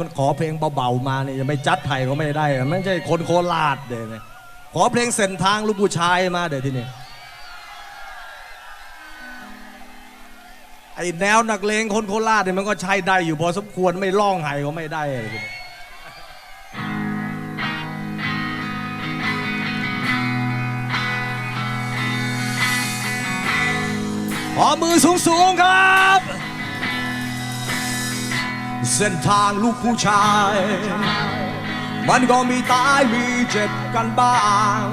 มันขอเพลงเบาๆมาเนี่ยจะไม่จัดไทยก็ไม่ได้ไม่ใช่คนโคราชเดี๋ยวนี้ขอเพลงเส้นทางลูกผู้ชายมาเดี๋ยวที่นี่ไอแนวนักเลงคนโคราชเนี่ยมันก็ใช้ได้อยู่พอสมควรไม่ร้องไห้ก็ไม่ได้ขอมือสูงๆครับ เส้นทางลูกผู้ชาย มันก็มีตายมีเจ็บกันบ้าง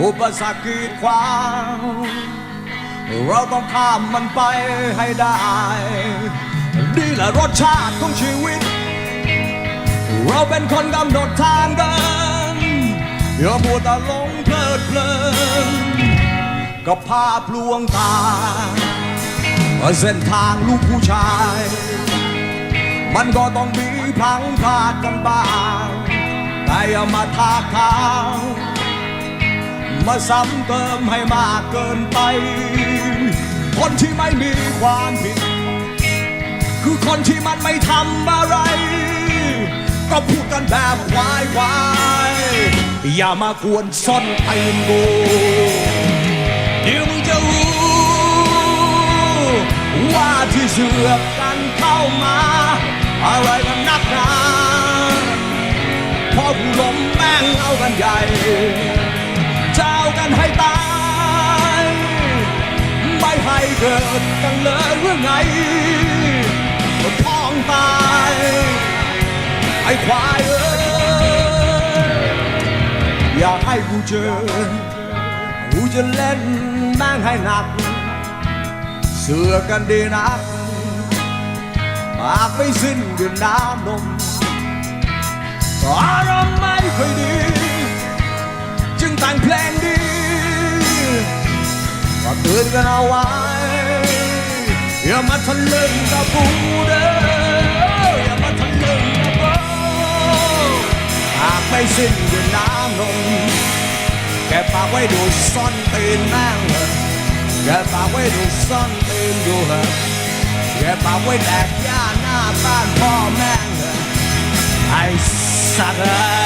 อุปสรรคกีดขวางเราต้องข้ามมันไปให้ได้ นี่แหละรสชาติของชีวิต เราเป็นคนกำหนดทางเดินอย่ามัวแต่หลงเพลิดเพลินกับภาพลวงตาเส้นทางลูกผู้ชาย มันก็ต้องมีพังพลาดกันบ้างแต่อย่ามาทาทางมาซ้ำเติมให้มากเกินไป คนที่ไม่มีความผิด คือคนที่มันไม่ทำอะไร ก็พูดกันแบบวายวายอย่ามากวนซ่อนไอ้งูเดี๋ยวมึงจะรู้ ว่าที่เสือกกันเข้ามา อะไรกันนักหนาพอผู้ลงแม่งเอากันใหญ่เจ้ากันให้ตาย ไม่ให้เกิดกันเลยเรื่องไงคนท้องตายไอ้ควายเอ้ยอยากให้กูเจอ กูจะเล่นแม่งให้หนัก เสือกันดีนัก ปากไม่สิ้นด้วยน้ำนมอารมณ์ไม่ค่อยดี จึงแต่งเพลงดีก็เตือนกันเอาไว้อย่ามาทะลึ่งกับกูเด้ออย่ามาทะลึ่งกับกูหากไม่สิ้นด้วยน้ำนมแกฝากไว้ดูซ่อนตีนแม่งเลยแกฝากไว้ดูซ่อนตีนดูเหอะแกฝากไว้แดกยา หน้าบ้าน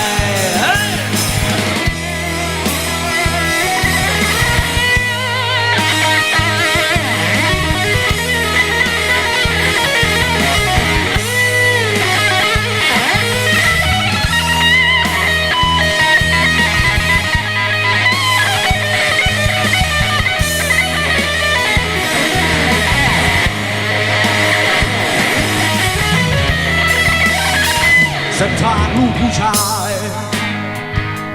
เส้นทาลูกผู้ชาย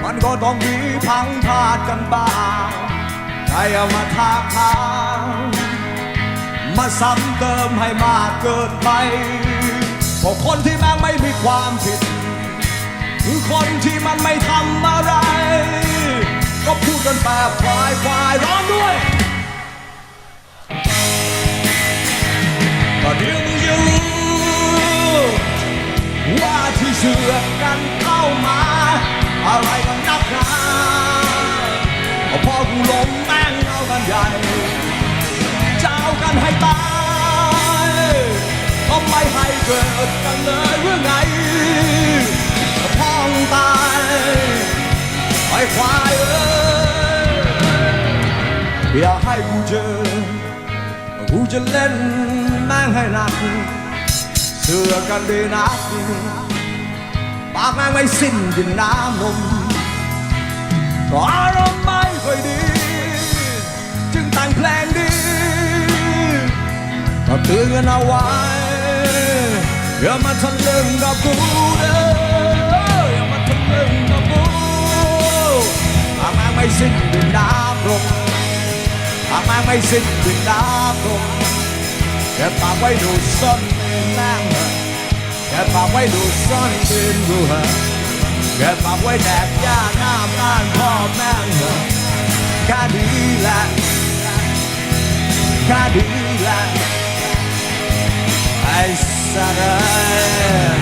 มันก็ต้องมีพังพลาดกันบ้างใครเอามาทาทางมาซ้ำเติมให้มากเกินไปเพราะคนที่แม่งไม่มีความผิด คือคนที่มันไม่ทำอะไร ก็พูดกันแบบควายควายร้องด้วย เจ้ากันให้ตายก็ไม่ให้เกิดกันเลยเรื่อไงพ้องตายไอ้ควายเอ้ยอย่าให้กูเจอกูจะเล่นแม่งให้หนักเสือกันดีนักปากแม่งไม่สิ้นดินน้ำนมก็อารมณ์ไม่ค่อยดี เตือนกันเอาไว้อย่ามาทะลึ่งกับกูเด้ออย่ามาทะลึ่งกับกูปาแม่งไม่สิ้นดินน้ำนมปาแม่งไม่สิ้นดินน้ำนมแกฝากไว้ดูซ่อนเป็นแม่งเหอะแกฝากไว้ดูซ่อนเป็นดูเหอะแกฝากไว้แดกย่าหน้าบ้านพ่อแม่งเหอะแค่ดีแหละแค่ดี sarai.